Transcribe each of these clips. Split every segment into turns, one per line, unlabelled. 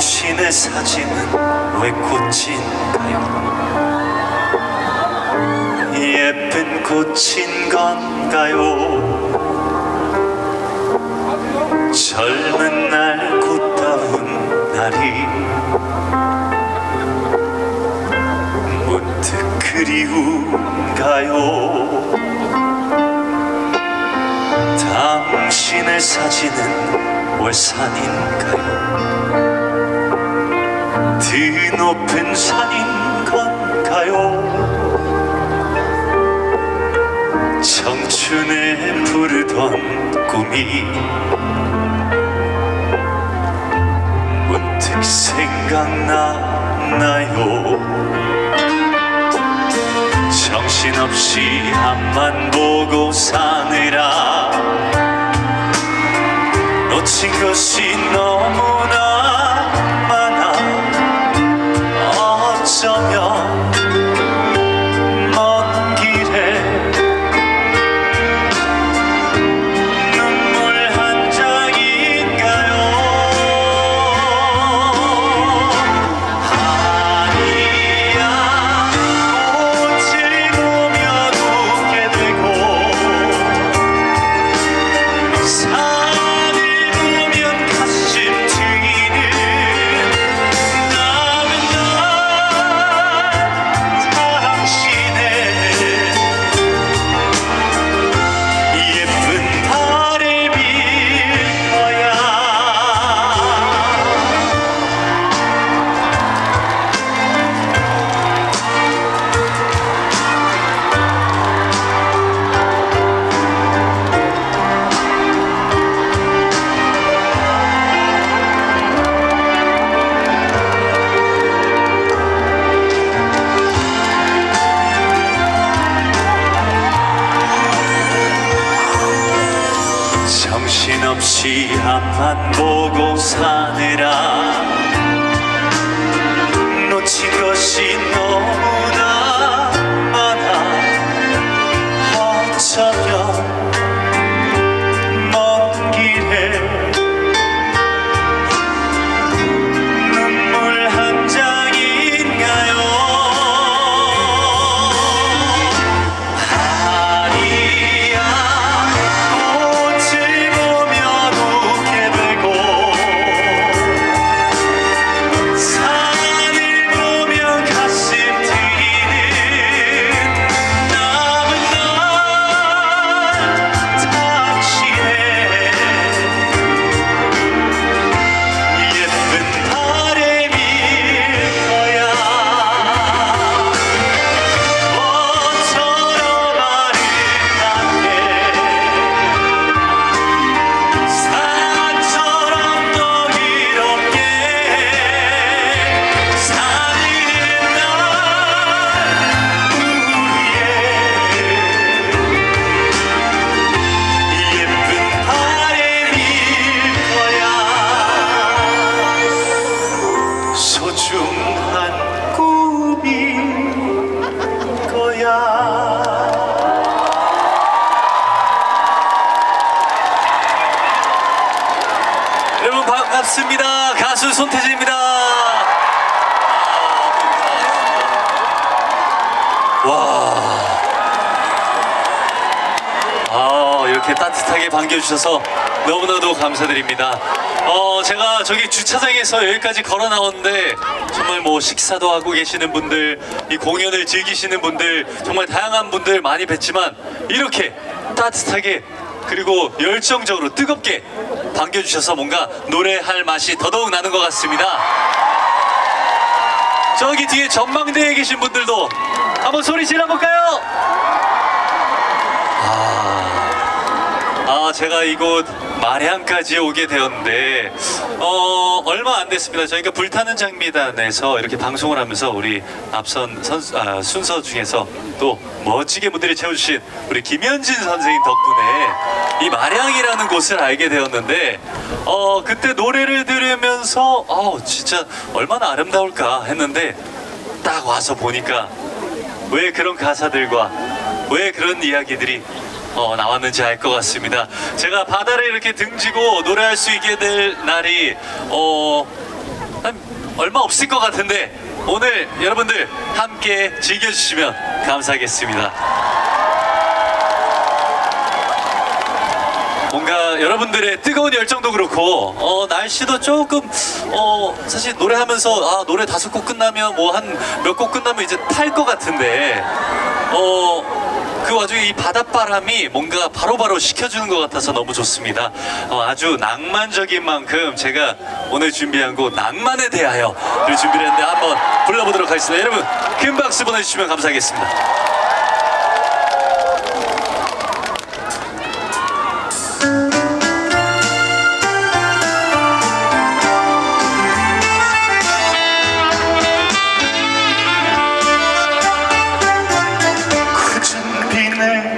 당신의 사진은 왜 꽃인가요? 예쁜 꽃인 건가요? 젊은 날 꽃다운 날이 문득 그리운가요? 당신의 사진은 월산인가요? 드높은 산인 건가요? 청춘에 부르던 꿈이 문득 생각나나요? 정신없이 앞만 보고 사느라 놓친 것이 너무
반갑습니다. 가수 손태진입니다. 와. 아, 이렇게 따뜻하게 반겨주셔서 너무나도 감사드립니다. 어, 제가 저기 주차장에서 여기까지 걸어 나왔는데 정말 뭐 식사도 하고 계시는 분들, 이 공연을 즐기시는 분들, 정말 다양한 분들 많이 뵀지만 이렇게 따뜻하게 그리고 열정적으로 뜨겁게 반겨주셔서 뭔가 노래할 맛이 더더욱 나는 것 같습니다. 저기 뒤에 전망대에 계신 분들도 한번 소리 질러볼까요? 아,
아, 제가 이곳 마량까지 오게 되었는데, 어, 얼마 안 됐습니다. 저희가 불타는 장미단에서 이렇게 방송을 하면서 우리 앞선 선수, 아, 순서 중에서 또 멋지게 무대를 채워주신 우리 김현진 선생님 덕분에 이 마량이라는 곳을 알게 되었는데, 어, 그때 노래를 들으면서, 어, 진짜 얼마나 아름다울까 했는데, 딱 와서 보니까 왜 그런 가사들과 왜 그런 이야기들이 어, 나왔는지 알 것 같습니다. 제가 바다를 이렇게 등지고 노래할 수 있게 될 날이 어, 한 얼마 없을 것 같은데 오늘 여러분들 함께 즐겨주시면 감사하겠습니다. 뭔가 여러분들의 뜨거운 열정도 그렇고 어, 날씨도 조금 어, 사실 노래하면서 아 노래 다섯 곡 끝나면 뭐 한 몇 곡 끝나면 이제 탈 것 같은데 어. 그 와중에 이 바닷바람이 뭔가 바로바로 식혀주는 것 같아서 너무 좋습니다. 어, 아주 낭만적인 만큼 제가 오늘 준비한 곡 낭만에 대하여를 준비를 했는데 한번 불러보도록 하겠습니다. 여러분 큰 박수 보내주시면 감사하겠습니다.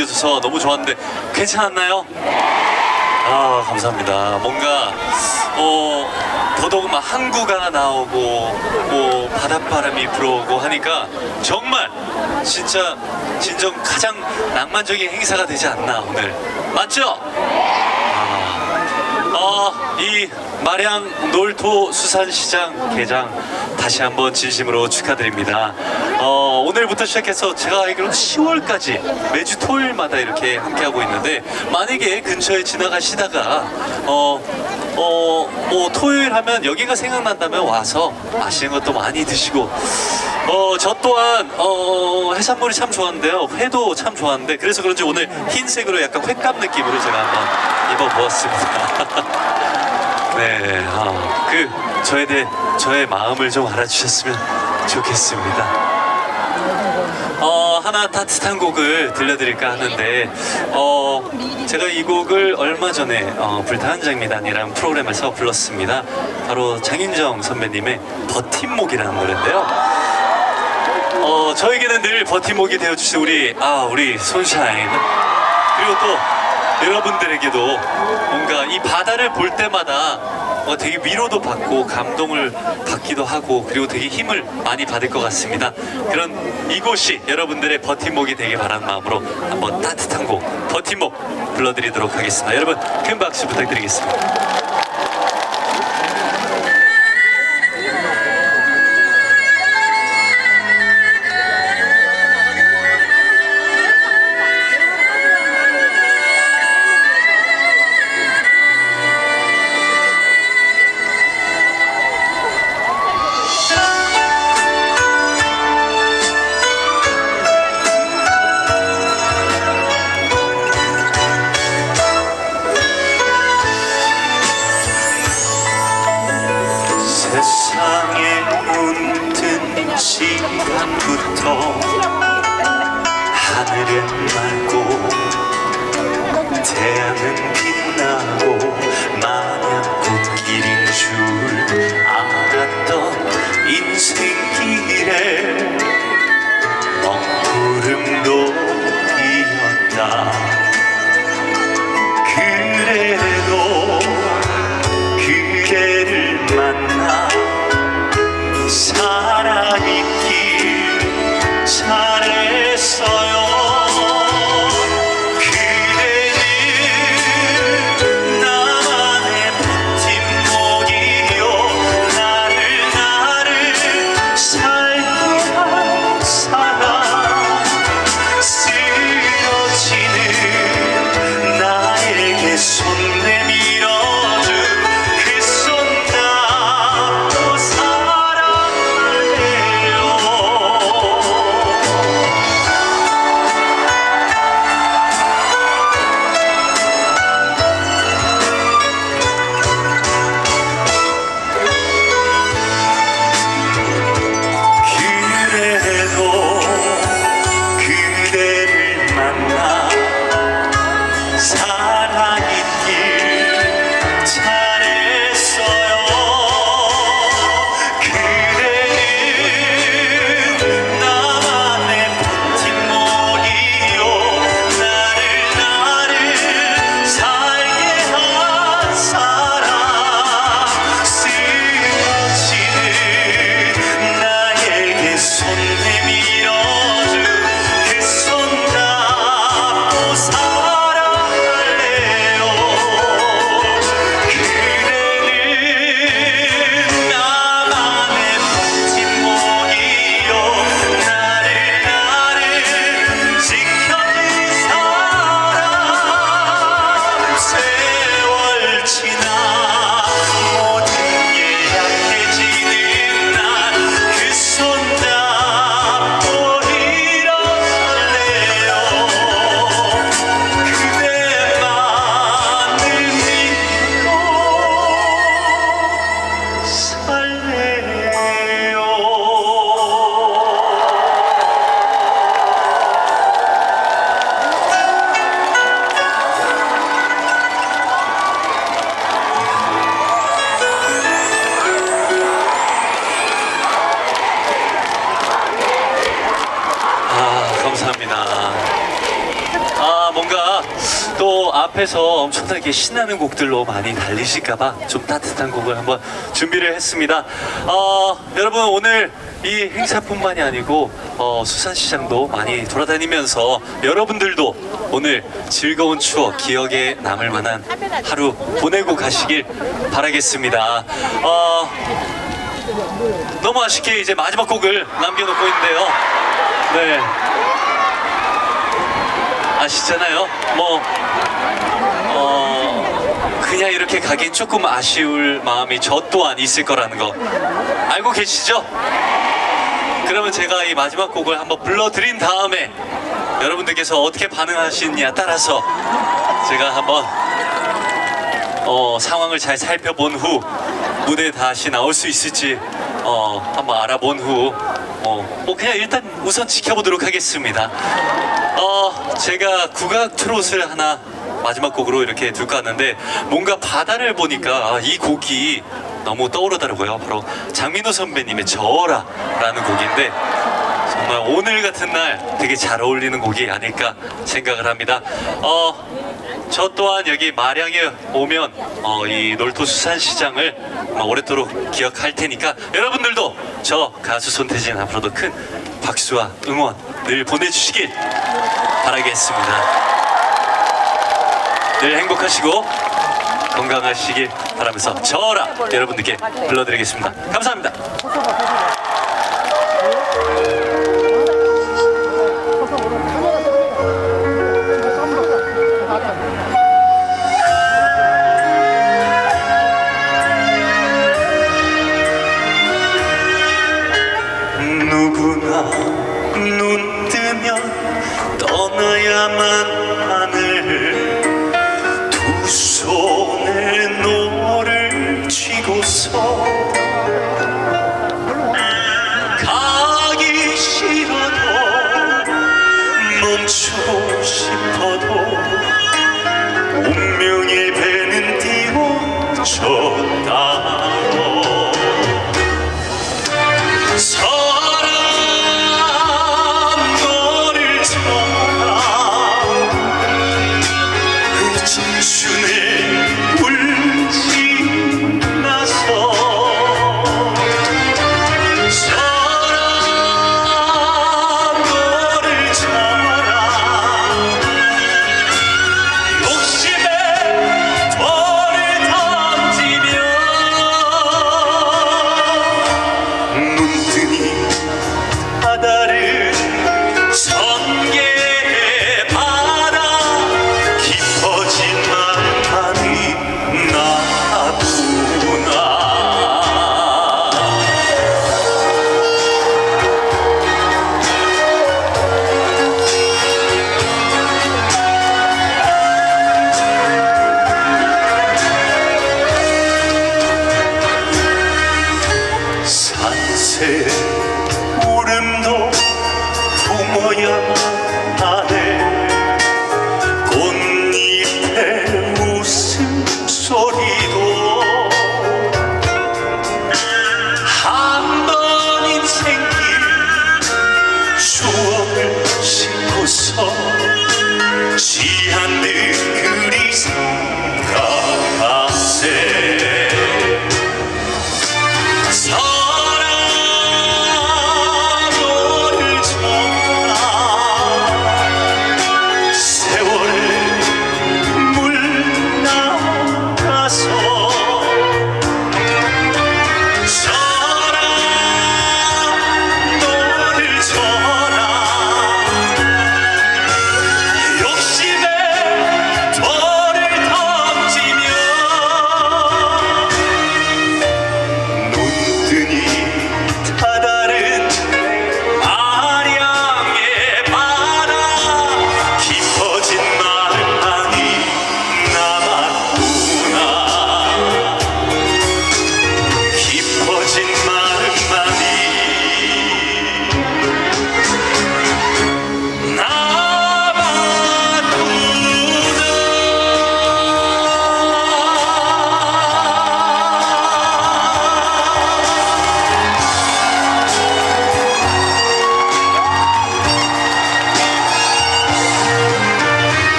담겨져서 너무 좋았는데 괜찮았나요? 아 감사합니다. 뭔가 어 더더욱 막 항구가 나오고 뭐 바닷바람이 불어오고 하니까 정말 진짜 진정 가장 낭만적인 행사가 되지 않나 오늘 맞죠? 어, 이 마량 놀토 수산시장 개장 다시 한번 진심으로 축하드립니다. 어, 오늘부터 시작해서 제가 알기로는 10월까지 매주 토요일마다 이렇게 함께하고 있는데 만약에 근처에 지나가시다가 어, 어, 뭐 토요일 하면 여기가 생각난다면 와서 맛있는 것도 많이 드시고 어, 저 또한 어, 해산물이 참 좋아하는데요. 회도 참 좋아하는데 그래서 그런지 오늘 흰색으로 약간 횟감 느낌으로 제가 한번 입어보았습니다. 네, 아, 그 저에 대해 저의 마음을 좀 알아주셨으면 좋겠습니다. 어, 하나 따뜻한 곡을 들려드릴까 하는데, 어, 제가 이 곡을 얼마 전에 어, 불타는 장미단이라는 프로그램에서 불렀습니다. 바로 장윤정 선배님의 버팀목이라는 노래인데요. 어, 저에게는 늘 버팀목이 되어주신 우리, 아, 우리 손샤인. 그리고 또 여러분들에게도 뭔가 이 바다를 볼 때마다 어, 되게 위로도 받고 감동을 받기도 하고 그리고 되게 힘을 많이 받을 것 같습니다. 그런 이곳이 여러분들의 버팀목이 되길 바라는 마음으로 한번 따뜻한 곡 버팀목 불러드리도록 하겠습니다. 여러분 큰 박수 부탁드리겠습니다. 앞에서 엄청나게 신나는 곡들로 많이 달리실까봐 좀 따뜻한 곡을 한번 준비를 했습니다. 어, 여러분 오늘 이 행사뿐만이 아니고 어, 수산시장도 많이 돌아다니면서 여러분들도 오늘 즐거운 추억 기억에 남을 만한 하루 보내고 가시길 바라겠습니다. 어, 너무 아쉽게 이제 마지막 곡을 남겨놓고 있는데요. 네. 아시잖아요. 뭐, 어, 그냥 이렇게 가긴 조금 아쉬울 마음이 저 또한 있을 거라는 거. 알고 계시죠? 그러면 제가 이 마지막 곡을 한번 불러드린 다음에 여러분들께서 어떻게 반응하시느냐 따라서 제가 한번 어, 상황을 잘 살펴본 후 무대에 다시 나올 수 있을지 어, 한번 알아본 후 어, 뭐 그냥 일단 우선 지켜보도록 하겠습니다. 어, 제가 국악 트롯을 하나 마지막 곡으로 이렇게 둘까 하는데 뭔가 바다를 보니까 아, 이 곡이 너무 떠오르더라고요. 바로 장민호 선배님의 저어라라는 곡인데 정말 오늘 같은 날 되게 잘 어울리는 곡이 아닐까 생각을 합니다. 어, 저 또한 여기 마량에 오면 어, 이 놀토 수산시장을 어, 오랫도록 기억할 테니까 여러분들도 저 가수 손태진 앞으로도 큰 박수와 응원 늘 보내주시길 바라겠습니다. 늘 행복하시고 건강하시길 바라면서 저라 여러분들께 불러드리겠습니다. 감사합니다. soul.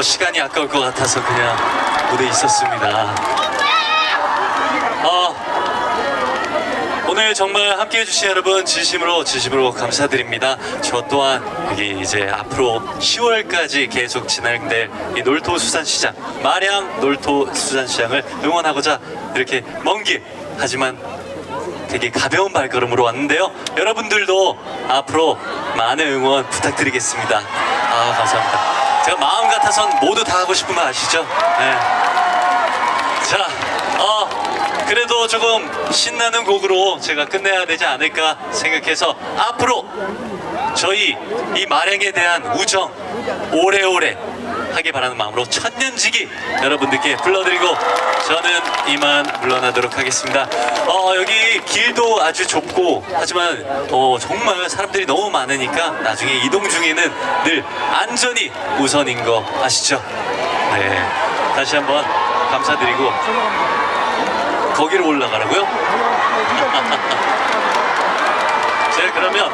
더 시간이 아까울 것 같아서 그냥 무대에 있었습니다. 어, 오늘 정말 함께 해주신 여러분 진심으로 진심으로 감사드립니다. 저 또한 여기 이제 앞으로 10월까지 계속 진행될 이 놀토 수산시장 마량 놀토 수산시장을 응원하고자 이렇게 먼 길 하지만 되게 가벼운 발걸음으로 왔는데요. 여러분들도 앞으로 많은 응원 부탁드리겠습니다. 아 감사합니다. 제가 마음 같아선 모두 다 하고 싶은 거 아시죠? 네. 자, 어, 그래도 조금 신나는 곡으로 제가 끝내야 되지 않을까 생각해서 앞으로 저희 이 마량에 대한 우정 오래오래 하길 바라는 마음으로 천년지기 여러분들께 불러드리고 저는 이만 물러나도록 하겠습니다. 어, 여기 길도 아주 좁고 하지만 어, 정말 사람들이 너무 많으니까 나중에 이동 중에는 늘 안전이 우선인 거 아시죠? 네. 다시 한번 감사드리고 거기로 올라가라고요? 제가 그러면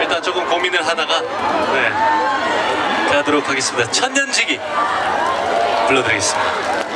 일단 조금 고민을 하다가 네 가도록 하겠습니다. 천년지기
불러드리겠습니다.